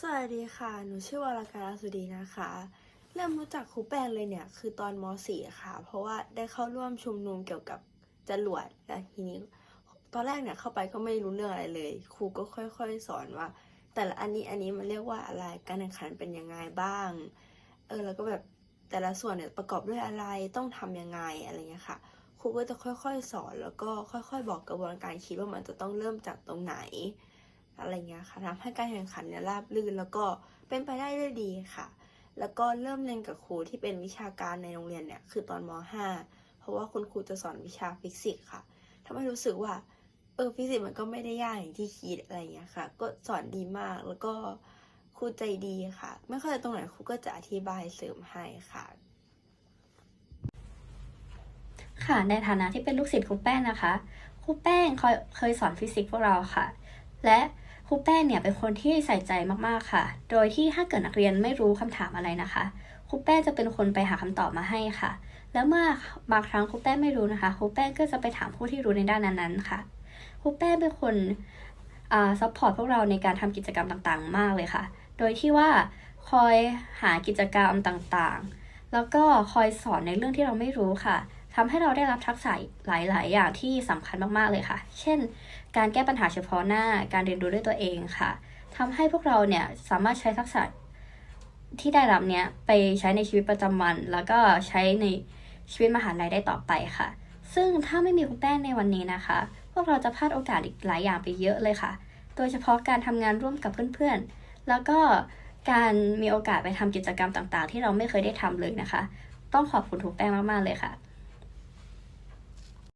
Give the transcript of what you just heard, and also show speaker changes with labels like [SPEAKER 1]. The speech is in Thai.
[SPEAKER 1] สวัสดีค่ะ หนูชื่อวรการสุดีนะคะ เริ่มรู้จักครูแป้งเลยเนี่ย คือตอนม .4 ค่ะ เพราะว่าได้เข้าร่วมชุมนุมเกี่ยวกับจรวดแล้วทีนี้ ตอนแรกเนี่ยเข้าไปก็ไม่รู้เรื่องอะไรเลย ครูก็ค่อย ๆ สอนว่า แต่ละอันนี้อันนี้มันเรียกว่าอะไร การแข่งขันเป็นยังไงบ้าง เออแล้วก็แบบแต่ละส่วนเนี่ยประกอบด้วยอะไร ต้องทำยังไงอะไรเงี้ยค่ะ ครูก็จะค่อยๆสอนแล้วก็ค่อย ๆ บอกกระบวนการคิดว่ามันจะต้องเริ่มจากตรงไหน อะไรเงี้ยค่ะทำให้การแข่งขันเนี่ยราบรื่น แล้วก็เป็นไปได้ด้วยดีค่ะ แล้วก็เริ่มเรียนกับครูที่เป็นวิชาการในโรงเรียนเนี่ยคือตอนม .5 เพราะว่าคุณครูจะสอนวิชาฟิสิกส์ค่ะทำให้รู้สึกว่าเออฟิสิกส์มันก็ไม่ได้ยากอย่างที่คิดอะไรเงี้ยค่ะ ก็สอนดีมากแล้วก็ครูใจดีค่ะ ไม่เข้าใจตรงไหนครูก็จะอธิบายเสริมให้ค่ะ
[SPEAKER 2] ค่ะในฐานะที่เป็นลูกศิษย์ครูแป้งนะคะครูแป้งเคยเคยสอนฟิสิกส์พวกเราค่ะ และ ครูแป้งเนี่ยเป็นคนที่ใส่ใจมากๆค่ะ โดยที่ถ้าเกิดนักเรียนไม่รู้คำถามอะไรนะคะครูแป้งจะเป็นคนไปหาคำตอบมาให้ค่ะ แล้วเมื่อบางครั้งครูแป้งไม่รู้นะคะครูแป้งก็จะไปถามผู้ที่รู้ในด้านนั้นๆค่ะครูแป้งเป็นคนอ่าซัพพอร์ตพวกเราในการทำกิจกรรมต่างๆ มากเลยค่ะ โดยที่ว่าคอยหากิจกรรมต่างๆ แล้วก็คอยสอนในเรื่องที่เราไม่รู้ค่ะ ทำให้เราได้รับทักษะหลาย ๆ อย่างที่สำคัญมากๆเลยค่ะ เช่น การแก้ปัญหาเฉพาะหน้า การเรียนรู้ด้วยตัวเองค่ะทำให้พวกเราเนี่ยสามารถใช้ทักษะที่ได้รับเนี้ยไปใช้ในชีวิตประจำวัน แล้วก็ใช้ในชีวิตมหาลัยได้ต่อไปค่ะ ซึ่งถ้าไม่มีคุณแป้งในวันนี้นะคะ พวกเราจะพลาดโอกาสอีกหลายอย่างไปเยอะเลยค่ะ โดยเฉพาะการทำงานร่วมกับเพื่อน ๆ แล้วก็การมีโอกาสไปทำกิจกรรมต่าง ๆ ที่เราไม่เคยได้ทำเลยนะคะ ต้องขอบคุณทุกแป้งมาก ๆ เลยค่ะ